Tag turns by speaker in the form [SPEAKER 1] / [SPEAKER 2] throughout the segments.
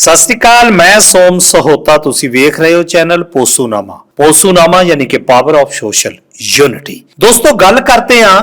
[SPEAKER 1] ਸਤਿ ਸ਼੍ਰੀ ਅਕਾਲ, ਮੈਂ ਸੋਮ ਸਹੋਤਾ, ਤੁਸੀਂ ਵੇਖ ਰਹੇ ਹੋ ਚੈਨਲ ਪੋਸੂਨਾਮਾ। ਪੋਸੂਨਾਮਾ ਯਾਨੀ ਕਿ ਪਾਵਰ ਆਫ ਸੋਸ਼ਲ ਯੂਨਿਟੀ ਦੋਸਤੋ, ਗੱਲ ਕਰਦੇ ਹਾਂ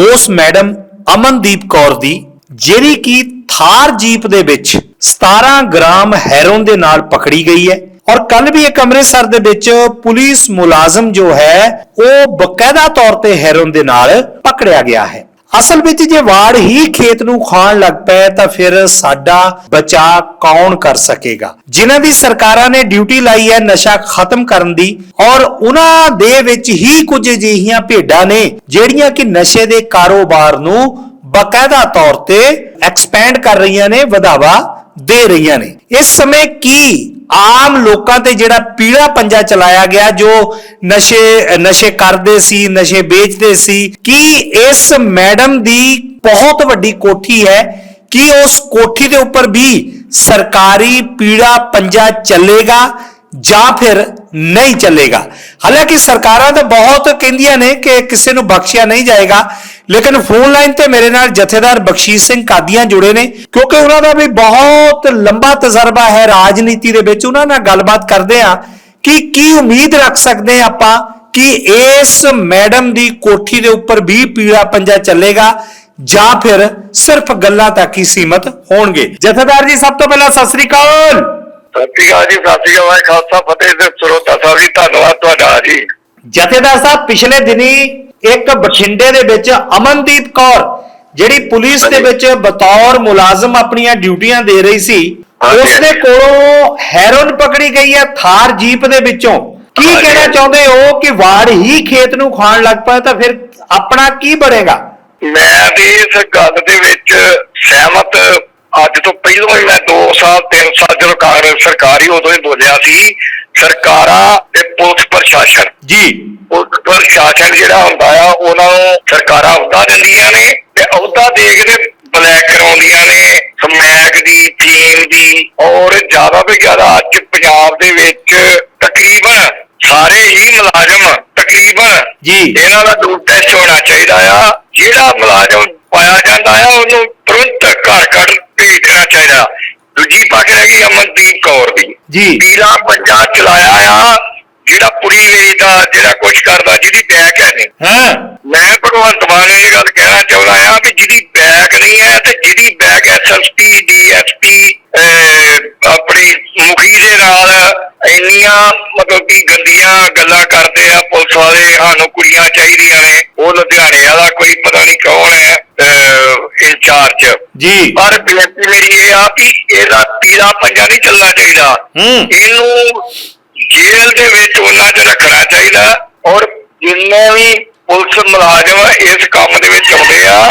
[SPEAKER 1] ਉਸ ਮੈਡਮ ਅਮਨਦੀਪ ਕੌਰ ਦੀ, ਜਿਹੜੀ ਕਿ ਥਾਰ ਜੀਪ ਦੇ ਵਿੱਚ 17 ਗ੍ਰਾਮ ਹੈਰੋਨ ਦੇ ਨਾਲ ਪਕੜੀ ਗਈ ਹੈ। ਔਰ ਕੱਲ ਵੀ ਇੱਕ ਅੰਮ੍ਰਿਤਸਰ ਦੇ ਵਿੱਚ ਪੁਲਿਸ ਮੁਲਾਜ਼ਮ ਜੋ ਹੈ, ਉਹ ਬਕਾਇਦਾ ਤੌਰ ਤੇ ਹੈਰੋਨ ਦੇ ਨਾਲ ਪਕੜਿਆ ਗਿਆ ਹੈ। ਅਸਲ ਵਿੱਚ ਜੇ ਵਾੜ ਹੀ ਖੇਤ ਨੂੰ ਖਾਣ ਲੱਗ ਪਏ ਤਾਂ ਫਿਰ ਸਾਡਾ ਬਚਾ ਕੌਣ ਕਰ ਸਕੇਗਾ? ਜਿਨ੍ਹਾਂ ਦੀ ਸਰਕਾਰਾਂ ਨੇ ਡਿਊਟੀ ਲਾਈ ਹੈ, ਨਸ਼ਾ ਖਤਮ ਕਰਨ ਦੀ, ਔਰ ਉਹਨਾਂ ਦੇ ਵਿੱਚ ਹੀ ਕੁਝ ਅਜਿਹੀਆਂ ਭੇਡਾਂ ਨੇ, ਜਿਹੜੀਆਂ ਕਿ ਨਸ਼ੇ ਦੇ ਕਾਰੋਬਾਰ ਨੂੰ ਬਕਾਇਦਾ ਤੌਰ ਤੇ ਐਕਸਪੈਂਡ ਕਰ ਰਹੀਆਂ ਨੇ, ਵਧਾਵਾ ਦੇ ਰਹੀਆਂ ਨੇ। ਇਸ ਸਮੇਂ ਕੀ ਆਮ ਲੋਕਾਂ ਤੇ ਜਿਹੜਾ ਪੀੜਾ ਪੰਜਾ ਚਲਾਇਆ ਗਿਆ, ਜੋ ਨਸ਼ੇ ਨਸ਼ੇ ਕਰਦੇ ਸੀ, ਨਸ਼ੇ ਵੇਚਦੇ ਸੀ, ਕੀ ਇਸ ਮੈਡਮ ਦੀ ਬਹੁਤ ਵੱਡੀ ਕੋਠੀ ਹੈ? ਕਿ ਉਸ ਕੋਠੀ ਦੇ ਉੱਪਰ ਵੀ ਸਰਕਾਰੀ ਪੀੜਾ ਪੰਜਾ ਚੱਲੇਗਾ ਜਾਂ ਫਿਰ ਨਹੀਂ ਚੱਲੇਗਾ? ਹਾਲਾਂਕਿ ਸਰਕਾਰਾਂ ਤਾਂ ਬਹੁਤ ਕਹਿੰਦੀਆਂ ਨੇ ਕਿ ਕਿਸੇ ਨੂੰ ਬਖਸ਼ਿਆ ਨਹੀਂ ਜਾਏਗਾ। ਲੇਕਿਨ ਫੋਨ ਲਾਈਨ ਤੇ ਮੇਰੇ ਨਾਲ ਜਥੇਦਾਰ ਬਖਸ਼ੀਸ਼ ਸਿੰਘ ਕਾਦੀਆਂ ਜੁੜੇ ਨੇ ਕਿਉਂਕਿ ਉਹਨਾਂ ਦਾ ਵੀ ਬਹੁਤ ਲੰਬਾ ਤਜਰਬਾ ਹੈ ਰਾਜਨੀਤੀ ਦੇ ਵਿੱਚ। ਉਹਨਾਂ ਨਾਲ ਗੱਲਬਾਤ ਕਰਦੇ ਆ ਕਿ ਕੀ ਉਮੀਦ ਰੱਖ ਸਕਦੇ ਆਪਾਂ ਕਿ ਇਸ ਮੈਡਮ ਦੀ ਕੋਠੀ ਦੇ ਉੱਪਰ ਵੀ ਪੀੜਾ ਪੰਜਾ ਚੱਲੇਗਾ ਜਾਂ ਫਿਰ ਸਿਰਫ ਗੱਲਾਂ ਤੱਕ ਹੀ ਸੀਮਤ ਹੋਣਗੇ। ਜਥੇਦਾਰ ਜੀ ਸਭ ਤੋਂ ਪਹਿਲਾਂ ਸਤਿ ਸ੍ਰੀ ਅਕਾਲ।
[SPEAKER 2] ਸਤਿ ਸ਼੍ਰੀ ਅਕਾਲ ਜੀ ਸਤਿ ਸ਼੍ਰੀ ਅਕਾਲ ਖਾਲਸਾ ਫਤਿਹ ਤੇ ਸਰੋਤਾ ਸਾਹਿਬ ਜੀ ਧੰਨਵਾਦ ਤੁਹਾਡਾ ਜੀ।
[SPEAKER 1] ਜਥੇਦਾਰ ਸਾਹਿਬ ਪਿਛਲੇ ਦਿਨੀ ਇੱਕ ਬਠਿੰਡੇ ਦੇ ਵਿੱਚ ਅਮਨਦੀਪ ਕੌਰ ਜਿਹੜੀ ਪੁਲਿਸ ਦੇ। ਵਿੱਚ ਬਤੌਰ ਮੁਲਾਜ਼ਮ ਆਪਣੀਆਂ ਡਿਊਟੀਆਂ ਦੇ ਰਹੀ ਸੀ ਉਸ ਦੇ। ਕੋਲੋਂ ਹੈਰੋਨ ਪਕੜੀ ਗਈ ਹੈ ਥਾਰ ਜੀਪ ਦੇ ਵਿੱਚੋਂ ਕੀ। ਕਹਿਣਾ ਚਾਹੁੰਦੇ ਹੋ ਕਿ ਵਾੜ ਹੀ ਖੇਤ ਨੂੰ ਖਾਣ ਲੱਗ ਪਿਆ ਤਾਂ ਫਿਰ ਆਪਣਾ ਕੀ ਬਣੇਗਾ
[SPEAKER 2] ਮੈਂ ਵੀ ਇਸ ਗੱਲ ਦੇ ਵਿੱਚ ਸਹਿਮਤ ਅੱਜ ਤੋਂ ਪਹਿਲਾਂ ਹੀ ਮੈਂ 2 ਸਾਲ 3 ਸਾਲ ਜਦੋਂ ਕਾਂਗਰਸ ਸਰਕਾਰ ਹੀ ਉਦੋਂ ਹੀ ਬੋਲਿਆ ਸੀ ਸਰਕਾਰਾਂ ਤੇ ਪੁਲਿਸ ਪ੍ਰਸ਼ਾਸਨ।
[SPEAKER 1] ਜੀ।
[SPEAKER 2] ਪੁਲਿਸ ਪ੍ਰਸ਼ਾਸਨ ਜਿਹੜਾ ਹੁੰਦਾ ਆ ਉਹਨਾਂ ਨੂੰ ਸਰਕਾਰਾਂ ਅਹੁਦਾ ਦਿੰਦੀਆਂ ਨੇ ਤੇ ਅਹੁਦਾ ਦੇ ਕੇ ਬਲੈਕ ਕਰਾਉਂਦੀਆਂ ਨੇ ਸਮੈਕ ਦੀ ਫੀਮ ਦੀ ਔਰ ਜ਼ਿਆਦਾ ਤੋਂ ਜ਼ਿਆਦਾ ਅੱਜ ਪੰਜਾਬ ਦੇ ਵਿੱਚ ਤਕਰੀਬਨ ਸਾਰੇ ਹੀ ਮੁਲਾਜ਼ਮ ਤਕਰੀਬਨ
[SPEAKER 1] ਜੀ।
[SPEAKER 2] ਇਹਨਾਂ ਦਾ ਡੂਪ ਟੈਸਟ ਹੋਣਾ ਚਾਹੀਦਾ ਆ। ਜਿਹੜਾ ਮੁਲਾਜ਼ਮ ਪਾਇਆ ਜਾਂਦਾ ਆ ਉਹਨੂੰ ਤੁਰੰਤ ਘਰ ਕੱਢ ਭੇਜ ਦੇਣਾ ਚਾਹੀਦਾ ਦੂਜੀ ਪਾਸੇ ਹੈਗੀ ਅਮਨਦੀਪ ਕੌਰ ਦੀ।
[SPEAKER 1] ਜੀ।
[SPEAKER 2] ਪੀਲਾ ਪੰਜਾ ਚਲਾਇਆ ਆ ਜਿਹੜਾ ਪੁਰੀ ਵੇਚਦਾ ਜਿਹੜਾ ਕੁਝ ਕਰਦਾ ਜਿਹਦੀ ਬੈਕ ਹੈ ਨਹੀਂ
[SPEAKER 1] ਹਾਂ।
[SPEAKER 2] ਮੈਂ ਭਗਵੰਤ ਮਾਨ ਨੂੰ ਇਹ ਗੱਲ ਕਹਿਣਾ ਚਾਹੁੰਦਾ ਆ ਕਿ ਜਿਹਦੀ ਬੈਕ ਨਹੀਂ ਹੈ ਤੇ ਜਿਹਦੀ ਬੈਕ ਐਸਐਸਪੀ ਡੀਐਸਪੀ ਆਪਣੀ ਮੁਖੀ ਦੇ ਨਾਲ ਇੰਨੀਆਂ ਮਤਲਬ ਕਿ ਗੰਦੀਆਂ ਗੱਲਾਂ ਕਰਦੇ ਆ ਪੁਲਿਸ ਵਾਲੇ ਸਾਨੂੰ ਕੁੜੀਆਂ ਚਾਹੀਦੀਆਂ ਨੇ। ਉਹ ਲੁਧਿਆਣੇ ਵਾਲਾ ਕੋਈ ਪਤਾ ਨਹੀਂ ਕੌਣ ਹੈ ਇੰਚਾਰਜ
[SPEAKER 1] ਜੀ।
[SPEAKER 2] ਪਰ ਬੇਨਤੀ ਮੇਰੀ ਇਹ ਆ ਕਿ ਇਹਦਾ ਪੀਲਾ ਪੰਜਾ ਨਹੀਂ ਚੱਲਣਾ ਚਾਹੀਦਾ। ਇਹਨੂੰ ਜੇਲ੍ਹ ਦੇ ਵਿੱਚ ਉਹਨਾਂ 'ਚ ਰੱਖਣਾ ਚਾਹੀਦਾ। ਔਰ ਜਿੰਨੇ ਵੀ ਪੁਲਿਸ ਮੁਲਾਜ਼ਮ ਇਸ ਕੰਮ ਦੇ ਵਿੱਚ ਆਉਂਦੇ ਆ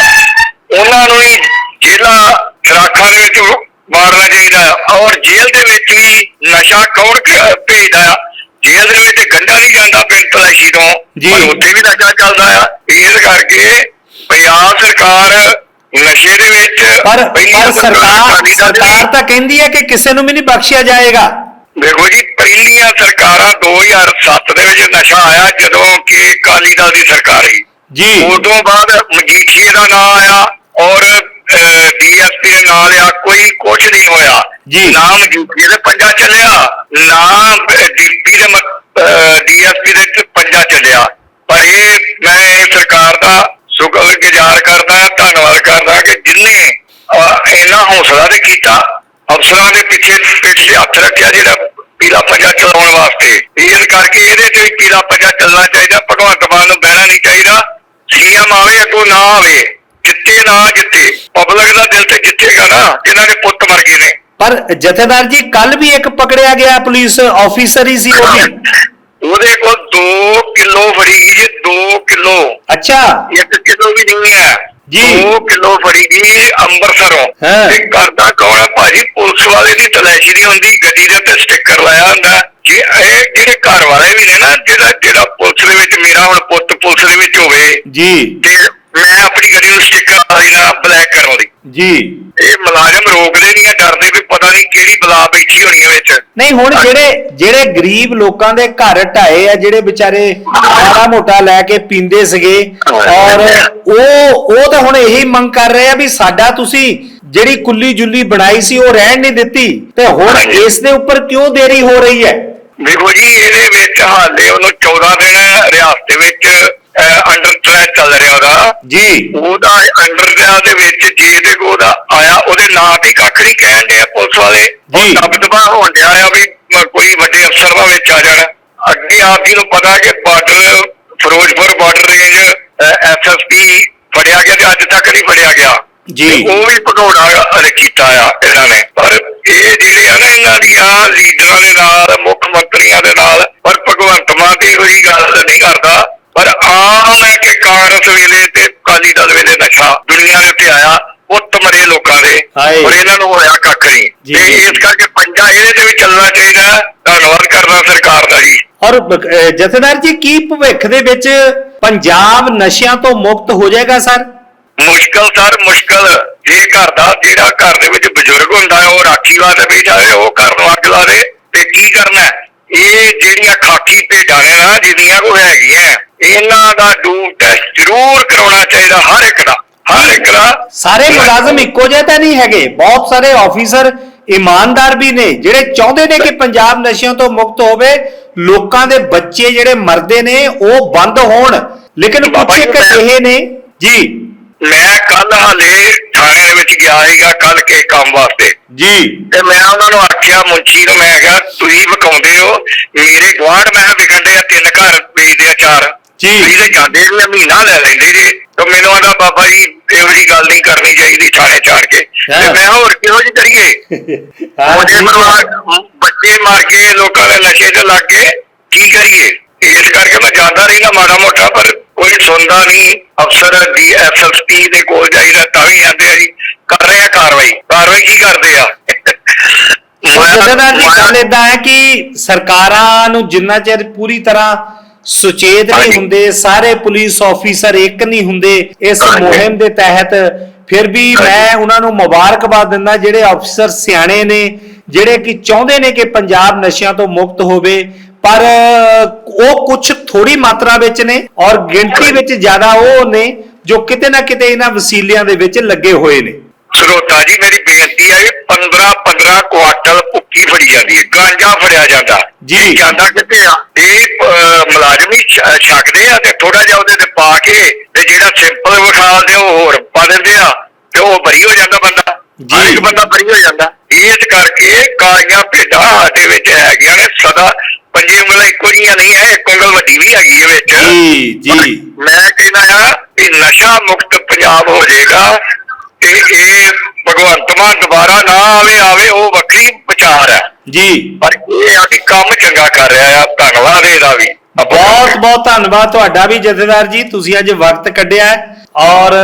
[SPEAKER 2] ਉਹਨਾਂ ਨੂੰ ਹੀ ਜੇਲ੍ਹਾਂ ਸਰਾਖਾਂ ਦੇ ਵਿੱਚ ਮਾਰਨਾ ਚਾਹੀਦਾ। ਔਰ ਜੇਲ੍ਹ ਦੇ ਵਿੱਚ ਵੀ ਨਸ਼ਾ ਕੌਣ ਭੇਜਦਾ? ਆ ਜੇਲ੍ਹ ਦੇ ਵਿੱਚ ਗੰਡਾ ਨਹੀਂ ਜਾਂਦਾ ਬਿਨ ਤਲਾਸ਼ੀ ਤੋਂ। ਉੱਥੇ ਵੀ ਨਸ਼ਾ ਚੱਲਦਾ ਆ। ਇਸ ਕਰਕੇ ਪੰਜਾਬ ਸਰਕਾਰ ਨਸ਼ੇ ਦੇ ਵਿੱਚ
[SPEAKER 1] ਪਰ ਪਰ ਸਰਕਾਰ ਸਰਕਾਰ ਤਾਂ ਕਹਿੰਦੀ ਹੈ ਕਿ ਕਿਸੇ ਨੂੰ ਵੀ ਨਹੀਂ ਬਖਸ਼ਿਆ ਜਾਏਗਾ।
[SPEAKER 2] ਦੇਖੋ ਜੀ ਪਹਿਲੀਆਂ ਸਰਕਾਰਾਂ 2007 ਦੇ ਵਿੱਚ ਨਸ਼ਾ ਆਇਆ ਜਦੋਂ ਕਿ ਅਕਾਲੀ ਦਲ ਦੀ ਸਰਕਾਰ ਸੀ।
[SPEAKER 1] ਜੀ।
[SPEAKER 2] ਉਦੋਂ ਬਾਅਦ ਮਜੀਠੀਏ ਦਾ ਨਾਮ ਆਇਆ ਔਰ ਡੀਐਸਪੀ ਦੇ ਨਾਂ ਲਿਆ ਕੋਈ ਕੁਝ ਨਹੀਂ ਹੋਇਆ।
[SPEAKER 1] ਜੀ।
[SPEAKER 2] ਨਾ ਮਜੀਠੀਏ ਦੇ ਪੰਜਾ ਚੱਲਿਆ ਨਾ ਡੀਪੀ ਦੇ ਡੀਐਸਪੀ ਦੇ ਪੰਜਾ ਚੱਲਿਆ। ਪਰ ਇਹ ਮੈਂ ਸਰਕਾਰ ਦਾ ਸ਼ੁਕਰਗੁਜ਼ਾਰ ਕਰਦਾ ਕਰਦਾ ਕਿ ਜਿਨੇ ਇੰਨਾ ਹੌਸਲਾ ਤੇ ਕੀਤਾ। ਅਫਸਰਾਂ ਦੇ ਪਿੱਛੇ ਪਿੱਛੇ ਹੱਥ ਰੱਖਿਆ ਜਿਹੜਾ ਪੀਲਾ ਪੰਜਾ ਚਲਾਉਣ ਵਾਸਤੇ। ਇਸ ਕਰਕੇ ਇਹਦੇ ਤੇ ਵੀ ਪੀਲਾ ਪੰਜਾ ਚੱਲਣਾ ਚਾਹੀਦਾ। ਭਗਵੰਤ ਮਾਨ ਨੂੰ ਬਹਿਣਾ ਨਹੀਂ ਚਾਹੀਦਾ। ਸੀਐਮ ਆਵੇ ਅੱਗੋਂ ਨਾ ਆਵੇ ਜਿੱਤੇ ਨਾ ਜਿੱਤੇ ਪਬਲਿਕ ਦਾ ਦਿਲ ਤੇ ਜਿੱਤੇਗਾ ਨਾ ਜਿਨ੍ਹਾਂ ਦੇ ਪੁੱਤ ਮਰ ਗਏ ਨੇ।
[SPEAKER 1] ਪਰ ਜਥੇਦਾਰ ਜੀ ਕੱਲ ਵੀ ਇੱਕ ਪਕੜਿਆ ਗਿਆ ਪੁਲਿਸ ਆਫੀਸਰ ਹੀ ਸੀ ਉਹ ਵੀ?
[SPEAKER 2] ਉਹਦੇ ਕੋਲ 2 ਕਿਲੋ ਫੜੀ ਗਈ ਜੇ 2 ਕਿਲੋ।
[SPEAKER 1] ਅੱਛਾ।
[SPEAKER 2] 1 ਕਿਲੋ ਵੀ ਨਹੀਂ ਹੈ।
[SPEAKER 1] ਜੀ।
[SPEAKER 2] 2 ਕਿਲੋ ਫੜੀ ਗਈ ਅੰਮ੍ਰਿਤਸਰੋਂ।
[SPEAKER 1] ਹਾਂ।
[SPEAKER 2] ਤੇ ਕਰਦਾ ਕੌਣ ਹੈ ਭਾਜੀ ਪੁਲਿਸ ਵਾਲੇ ਦੀ ਤਲਾਸ਼ੀ ਨਹੀਂ ਹੁੰਦੀ ਗੱਡੀ ਦੇ ਉੱਤੇ ਸਟicker ਲਾਇਆ ਹੁੰਦਾ। ਜੇ ਇਹ ਜਿਹੜੇ ਘਰ ਵਾਲੇ ਵੀ ਨੇ ਨਾ ਜਿਹੜਾ ਜਿਹੜਾ ਪੁਲਿਸ ਦੇ ਵਿੱਚ ਮੇਰਾ ਹੁਣ ਪੁੱਤ ਪੁਲਿਸ ਦੇ ਵਿੱਚ ਹੋਵੇ
[SPEAKER 1] ਜੀ।
[SPEAKER 2] ਤੇ ਮੈਂ ਆਪਣੀ ਗੱਡੀ ਨੂੰ ਸਟicker ਲਾ ਦੇਣਾ ਬਲੈਕ ਕਰਨ ਦੀ
[SPEAKER 1] ਜੀ।
[SPEAKER 2] ਇਹ ਮੁਲਾਜ਼ਮ ਰੋਕਦੇ ਨਹੀਂ ਆ ਡਰਦੇ ਵੀ ਪਤਾ ਨਹੀਂ ਕਿਹੜੀ ਬਲਾ ਬੈਠੀ ਹੋਣੀ ਹੈ ਵਿੱਚ।
[SPEAKER 1] ਨਹੀਂ ਹੁਣ ਜਿਹੜੇ ਜਿਹੜੇ ਗਰੀਬ ਲੋਕਾਂ ਦੇ ਘਰ ਢਾਏ ਆ ਜਿਹੜੇ ਵਿਚਾਰੇ ਮਾੜਾ ਮੋਟਾ ਲੈ ਕੇ ਪੀਂਦੇ ਸੀਗੇ ਔਰ ਉਹ ਉਹ ਤਾਂ ਹੁਣ ਇਹੀ ਮੰਗ ਕਰ ਰਹੇ ਆ ਵੀ ਸਾਡਾ ਤੁਸੀਂ ਜਿਹੜੀ ਕੁੱਲੀ ਜੁੱਲੀ ਬਣਾਈ ਸੀ ਉਹ ਰਹਿਣ ਨਹੀਂ ਦਿੱਤੀ। ਤੇ ਹੁਣ। ਇਸ ਦੇ ਉੱਪਰ ਕਿਉਂ ਦੇਰੀ ਹੋ ਰਹੀ ਹੈ?
[SPEAKER 2] ਦੇਖੋ ਜੀ ਇਹਦੇ ਵਿੱਚ ਹਾਲੇ ਉਹਨੂੰ 14 ਦਿਨ ਰਿਆਸਤ ਦੇ ਵਿੱਚ ਅੰਡਰ ਟ੍ਰੈਕ ਚੱਲ ਰਿਹਾ ਉਹਦਾ।
[SPEAKER 1] ਜੀ।
[SPEAKER 2] ਉਹਦਾ ਅੰਡਰ ਦੇ ਵਿੱਚ ਜੇ ਤੇ ਉਹਦਾ ਆਇਆ ਉਹਦੇ ਨਾਂ ਤੇ ਕੱਖ ਨਹੀਂ ਕਹਿਣ ਡਿਆ ਪੁਲਿਸ ਵਾਲੇ।
[SPEAKER 1] ਜੀ।
[SPEAKER 2] ਦਬਦਬਾ ਹੋਣ ਡਿਆ ਆ ਵੀ ਕੋਈ ਵੱਡੇ ਅਫਸਰ ਦਾ ਵਿੱਚ ਆ ਜਾਣਾ। ਅੱਗੇ ਆਪ ਜੀ ਨੂੰ ਪਤਾ ਕਿ border Firozpur border range SSP ਫੜਿਆ ਗਿਆ ਤੇ ਅੱਜ ਤੱਕ ਨਹੀਂ ਫੜਿਆ ਗਿਆ
[SPEAKER 1] ਜੀ।
[SPEAKER 2] ਉਹ ਵੀ ਭਗੌੜਾ ਕੀਤਾ ਆ ਇਹਨਾਂ ਨੇ ਪਰ ਇਹ ਜਿਹੜੇ ਆ ਨਾ ਇਹਨਾਂ ਦੀਆਂ ਲੀਡਰਾਂ ਦੇ ਨਾਲ ਮੁੱਖ ਮੰਤਰੀਆਂ ਦੇ ਨਾਲ ਪਰ ਭਗਵੰਤ ਮਾਨ ਇਹੋ ਜਿਹੀ ਗੱਲ ਨਹੀਂ ਕਰਦਾ ਪਰ ਆਮ ਹੈ ਕਿ ਕਾਂਗਰਸ ਵੇਲੇ ਤੇ ਅਕਾਲੀ ਦਲ ਵੇਲੇ ਨਸ਼ਾ ਦੁਨੀਆ ਦੇ ਉੱਤੇ ਆਇਆ ਉੱਤ ਮਰੇ ਲੋਕਾਂ ਦੇ। ਪਰ ਇਹਨਾਂ ਨੂੰ ਹੋਇਆ ਕੱਖ ਨਹੀਂ। ਤੇ ਇਸ ਕਰਕੇ ਪੰਜਾ ਇਹਦੇ ਤੇ ਵੀ ਚੱਲਣਾ ਚਾਹੀਦਾ। ਧੰਨਵਾਦ ਕਰਦਾ ਸਰਕਾਰ ਦਾ
[SPEAKER 1] ਔਰ ਜਥੇਦਾਰ ਜੀ ਕੀ ਭਵਿੱਖ ਦੇ ਵਿੱਚ ਪੰਜਾਬ ਨਸ਼ਿਆਂ ਤੋਂ ਮੁਕਤ ਹੋ ਜਾਏਗਾ ਸਰ?
[SPEAKER 2] ਮੁਸ਼ਕਲ ਸਰ ਮੁਸ਼ਕਲ। ਜੇ ਘਰ ਦਾ ਜਿਹੜਾ ਘਰ ਦੇ ਵਿੱਚ ਬਜ਼ੁਰਗ ਹੁੰਦਾ ਹੈ ਉਹ ਰਾਖੀ ਵਾਸਤੇ ਵੀ ਜਾਵੇ ਉਹ ਘਰ ਨੂੰ ਅੱਗ ਲਾ ਦੇ। ਤੇ ਕੀ ਕਰਨਾ? ਇਹ ਜਿਹੜੀਆਂ ਖਾਕੀ ਭੇਡਾਂ ਨੇ ਨਾ ਜਿੰਨੀਆਂ ਕੋ ਹੈਗੀਆਂ ਇਹਨਾਂ ਦਾ ਡੂਮ ਟੈਸਟ ਜ਼ਰੂਰ ਕਰਾਉਣਾ ਚਾਹੀਦਾ ਹਰ ਇੱਕ ਦਾ ਹਰ ਇੱਕ ਦਾ।
[SPEAKER 1] ਸਾਰੇ ਮੁਲਾਜ਼ਮ ਇੱਕੋ ਜਿਹੇ ਤਾਂ ਨਹੀਂ ਹੈਗੇ ਬਹੁਤ ਸਾਰੇ ਆਫੀਸਰ ਇਮਾਨਦਾਰ ਵੀ ਨੇ ਜਿਹੜੇ ਚਾਹੁੰਦੇ ਨੇ ਕਿ ਪੰਜਾਬ ਨਸ਼ਿਆਂ ਤੋਂ ਮੁਕਤ ਹੋਵੇ ਲੋਕਾਂ ਦੇ ਬੱਚੇ ਜਿਹੜੇ ਮਰਦੇ ਨੇ ਉਹ ਬੰਦ ਹੋਣ। ਲੇਕਿਨ ਕੁਝ ਇੱਕ ਅਜਿਹੇ ਨੇ। ਜੀ।
[SPEAKER 2] ਮੈਂ ਕੱਲ ਹਾਲੇ ਥਾਣੇ ਵਿੱਚ ਗਿਆ ਸੀਗਾ ਕੱਲ ਕੇ ਕੰਮ ਵਾਸਤੇ।
[SPEAKER 1] ਜੀ।
[SPEAKER 2] ਤੇ ਮੈਂ ਉਹਨਾਂ ਨੂੰ ਆਖਿਆ ਮੁੰਚੀ ਨੂੰ ਮੈਂ ਕਿਹਾ ਤੁਸੀਂ ਵਿਕਾਉਂਦੇ ਹੋ ਮੇਰੇ ਗੁਆਂਢ ਮੈਂ ਵਿਕੰਡੇ ਆ ਤਿੰਨ ਘਰ ਵੇਚਦੇ ਆ ਚਾਰ।
[SPEAKER 1] ਜੀ।
[SPEAKER 2] ਤੁਸੀਂ ਤੇ ਜਾਂਦੇ ਆ, ਮਹੀਨਾ ਲੈ ਲੈਂਦੇ ਜੇ। ਤੇ ਮੈਨੂੰ ਆਦਾ ਬਾਬਾ ਜੀ ਇਹੋ ਜਿਹੀ ਗੱਲ ਨਹੀਂ ਕਰਨੀ ਚਾਹੀਦੀ ਥਾਣੇ ਚਾੜ ਕੇ। ਤੇ ਮੈਂ ਹੋਰ ਕਿਹੋ ਜਿਹੀ ਕਰੀਏ?
[SPEAKER 1] ਹੈ।
[SPEAKER 2] ਪਰਿਵਾਰ ਬੱਚੇ ਮਾਰ ਕੇ ਲੋਕਾਂ ਦੇ ਨਸ਼ੇ ਤੇ ਲੱਗ ਕੇ ਕੀ ਕਰੀਏ? ਇਸ ਕਰਕੇ ਮੈਂ ਜਾਂਦਾ ਰਹਿਣਾ ਮਾੜਾ ਮੋਟਾ ਪਰ ਕੋਈ ਸੁਣਦਾ ਨਹੀਂ। ਅਫਸਰ ਡੀ ਐਸਐਸਪੀ ਦੇ ਕੋਲ ਜਾਈਦਾ ਤਾਂ ਵੀ ਆਂਦੇ ਆ ਜੀ ਕਰ ਰਹੇ ਆ ਕਾਰਵਾਈ। ਕਾਰਵਾਈ ਕੀ ਕਰਦੇ ਆ?
[SPEAKER 1] ਜੀ ਗੱਲ ਇਦਾਂ ਹੈ ਕਿ ਸਰਕਾਰਾਂ ਨੂੰ ਜਿੰਨਾ ਚਿਰ ਪੂਰੀ ਤਰ੍ਹਾਂ ਸੁਚੇਤ ਨਹੀਂ। ਹੁੰਦੇ ਸਾਰੇ ਪੁਲਿਸ ਆਫੀਸਰ ਇੱਕ ਨਹੀਂ ਹੁੰਦੇ ਇਸ। ਮੁਹਿੰਮ ਦੇ ਤਹਿਤ ਫਿਰ ਵੀ। ਮੈਂ ਉਹਨਾਂ ਨੂੰ ਮੁਬਾਰਕਬਾਦ ਦਿੰਦਾ ਜਿਹੜੇ ਅਫਸਰ ਸਿਆਣੇ ਨੇ ਜਿਹੜੇ ਕਿ ਚਾਹੁੰਦੇ ਨੇ ਕਿ ਪੰਜਾਬ ਨਸ਼ਿਆਂ ਤੋਂ ਮੁਕਤ ਹੋਵੇ ਪਰ ਉਹ ਕੁਝ ਥੋੜੀ ਮਾਤਰਾ ਵਿੱਚ ਨੇ ਔਰ ਗਿਣਤੀ ਵਿੱਚ ਜ਼ਿਆਦਾ ਉਹ ਨੇ ਜੋ ਕਿਤੇ ਨਾ ਕਿਤੇ ਇਹਨਾਂ ਵਸੀਲਿਆਂ ਦੇ ਵਿੱਚ ਲੱਗੇ ਹੋਏ ਨੇ
[SPEAKER 2] ਸਰੋਤਾ ਜੀ ਮੇਰੀ 15 15 ਕੁਆਟਲ ਭੁੱਕੀ ਫੜੀ ਜਾਂਦੀ ਹੈ ਗਾਂਜਾ ਫੜਿਆ ਜਾਂਦਾ।
[SPEAKER 1] ਜੀ।
[SPEAKER 2] ਜਾਂਦਾ ਕਿੱਥੇ ਆ? ਇਹ ਮੁਲਾਜ਼ਮ ਛਕਦੇ ਆ ਤੇ ਥੋੜਾ ਜਿਹਾ ਉਹਦੇ ਤੇ ਪਾ ਕੇ ਤੇ ਜਿਹੜਾ ਸਿੰਪਲ ਵਿਖਾਲਦੇ ਉਹ ਹੋਰ ਪਾ ਦਿੰਦੇ ਆ ਤੇ ਉਹ ਬਰੀ ਹੋ ਜਾਂਦਾ ਬੰਦਾ।
[SPEAKER 1] ਜੀ।
[SPEAKER 2] ਇੱਕ ਬੰਦਾ ਬਰੀ ਹੋ ਜਾਂਦਾ। ਇਸ ਕਰਕੇ ਕਾਲੀਆਂ ਭੇਡਾਂ ਸਾਡੇ ਵਿੱਚ ਹੈਗੀਆਂ ਨੇ ਸਦਾ ਪੰਜੇ ਉਂਗਲਾਂ ਇੱਕੋ ਜਿਹੀਆਂ ਨਹੀਂ ਹੈ ਇੱਕ ਉਂਗਲ ਵੱਡੀ ਵੀ ਹੈਗੀ ਹੈ ਵਿੱਚ।
[SPEAKER 1] ਜੀ ਜੀ।
[SPEAKER 2] ਮੈਂ ਕਹਿੰਦਾ ਆ ਕਿ ਨਸ਼ਾ ਮੁਕਤ ਪੰਜਾਬ ਹੋ ਜਾਏਗਾ ਤੇ ਇਹ ਭਗਵੰਤ ਮਾਨ ਦੁਬਾਰਾ ਨਾ ਆਵੇ ਆਵੇ ਉਹ ਵੱਖਰੀ ਵਿਚਾਰ ਹੈ
[SPEAKER 1] ਜੀ।
[SPEAKER 2] ਪਰ ਇਹ ਆ ਕਿ ਕੰਮ ਚੰਗਾ ਕਰ ਰਿਹਾ ਆ ਧੰਨਵਾਦ ਇਹਦਾ ਵੀ।
[SPEAKER 1] ਬਹੁਤ ਬਹੁਤ ਧੰਨਵਾਦ ਤੁਹਾਡਾ ਵੀ ਜਥੇਦਾਰ ਜੀ ਤੁਸੀਂ ਅੱਜ ਵਕਤ ਕੱਢਿਆ ਔਰ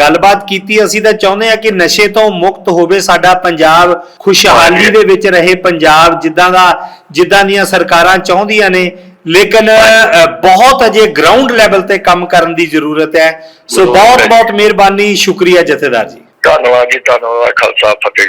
[SPEAKER 1] ਗੱਲਬਾਤ ਕੀਤੀ ਅਸੀਂ ਤਾਂ ਚਾਹੁੰਦੇ ਆ ਕਿ ਨਸ਼ੇ ਤੋਂ ਮੁਕਤ ਹੋਵੇ ਸਾਡਾ ਪੰਜਾਬ ਖੁਸ਼ਹਾਲੀ ਦੇ ਵਿੱਚ ਰਹੇ ਪੰਜਾਬ ਜਿੱਦਾਂ ਦਾ ਜਿੱਦਾਂ ਦੀਆਂ ਸਰਕਾਰਾਂ ਚਾਹੁੰਦੀਆਂ ਨੇ। ਲੇਕਿਨ ਬਹੁਤ ਅਜੇ ਗਰਾਊਂਡ ਲੈਵਲ ਤੇ ਕੰਮ ਕਰਨ ਦੀ ਜ਼ਰੂਰਤ ਹੈ। ਸੋ ਬਹੁਤ ਬਹੁਤ ਮਿਹਰਬਾਨੀ ਸ਼ੁਕਰੀਆ ਜਥੇਦਾਰ ਜੀ।
[SPEAKER 2] ਧੰਨਵਾਦ ਜੀ ਧੰਨਵਾਦ ਖਾਲਸਾ ਫਤਿਹ